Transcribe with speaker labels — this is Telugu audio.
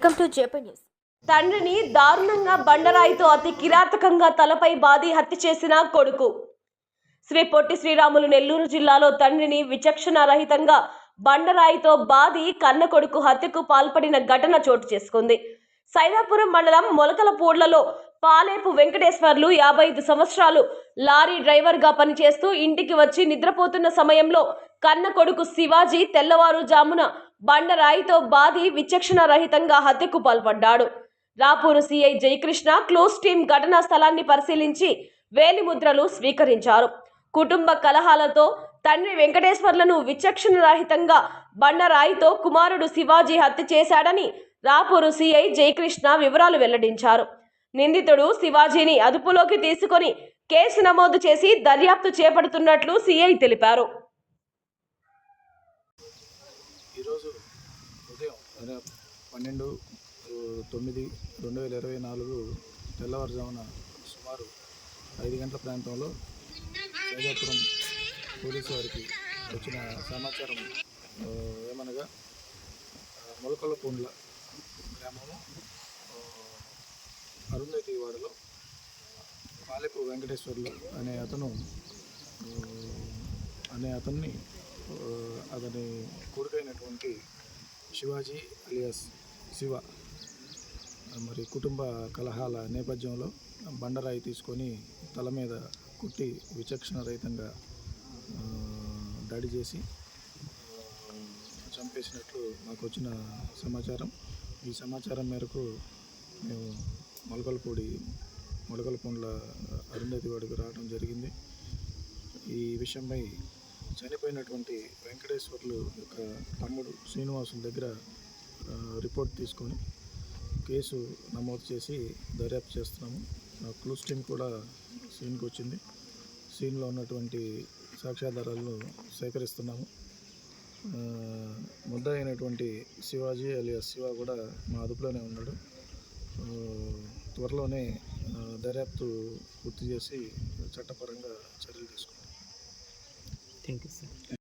Speaker 1: వెల్కమ్ టు జేపీ న్యూస్
Speaker 2: తండ్రిని దారుణంగా బండరాయితో అతి కిరాతకంగా తలపై బాధి హత్య చేసిన కొడుకు. శ్రీ పొట్టి శ్రీరాములు నెల్లూరు జిల్లాలో తండ్రిని విచక్షణ రహితంగా బండరాయితో బాది కన్న కొడుకు హత్యకు పాల్పడిన ఘటన చోటు చేసుకుంది. సైదాపురం మండలం మొలకలపూడ్లలో పాలేపు వెంకటేశ్వర్లు యాభై ఐదు సంవత్సరాలు లారీ డ్రైవర్గా పనిచేస్తూ ఇంటికి వచ్చి నిద్రపోతున్న సమయంలో కన్న కొడుకు శివాజీ తెల్లవారుజామున బండరాయితో బాధి విచక్షణ రహితంగా హత్యకు పాల్పడ్డాడు. Rapur CI Jayakrishna clues team ఘటనా స్థలాన్ని పరిశీలించి వేలిముద్రలు స్వీకరించారు. కుటుంబ కలహాలతో తండ్రి వెంకటేశ్వర్లను విచక్షణ రహితంగా బండరాయితో కుమారుడు శివాజీ హత్య చేశాడని రాపూరు సిఐ జయకృష్ణ వివరాలు వెల్లడించారు. నిందితుడు శివాజీని అదుపులోకి తీసుకొని కేసు నమోదు చేసి దర్యాప్తు చేపడుతున్నట్లు సిఐ తెలిపారు.
Speaker 3: ఈరోజు ఉదయం పన్నెండు తొమ్మిది రెండు వేల ఇరవై నాలుగు తెల్లవారుజామున సుమారు ఐదు గంటల ప్రాంతంలో సైదాపురం పోలీసు వారికి వచ్చిన సమాచారం ఏమనగా ఆ, మొలకల పూండ్ల గ్రామము అరుంధతి వాడలో పాలెపు వెంకటేశ్వర్లు అనే అతను అనే అతన్ని అతని కొడుకైనటువంటి శివాజీ అలియాస్ శివ మరి కుటుంబ కలహాల నేపథ్యంలో బండరాయి తీసుకొని తల మీద కుట్టి విచక్షణ రహితంగా దాడి చేసి చంపేసినట్లు మాకు వచ్చిన సమాచారం. ఈ సమాచారం మేరకు మేము మొలకలపూడి మొలకలపూండ్ల అరుంధతి వాడికి రావడం జరిగింది. ఈ విషయంపై చనిపోయినటువంటి వెంకటేశ్వర్లు యొక్క తమ్ముడు శ్రీనివాసుల దగ్గర రిపోర్ట్ తీసుకొని కేసు నమోదు చేసి దర్యాప్తు చేస్తున్నాము. ఆ, క్లూస్ టీం కూడా సీన్కి వచ్చింది. సీన్లో ఉన్నటువంటి సాక్ష్యాధారాలను సేకరిస్తున్నాము. ముద్ద అయినటువంటి శివాజీ అలియా శివ కూడా మా అదుపులోనే ఉన్నాడు. త్వరలోనే దర్యాప్తు పూర్తి చేసి చట్టపరంగా చర్యలు తీసుకుంటాం.
Speaker 4: Thank you sir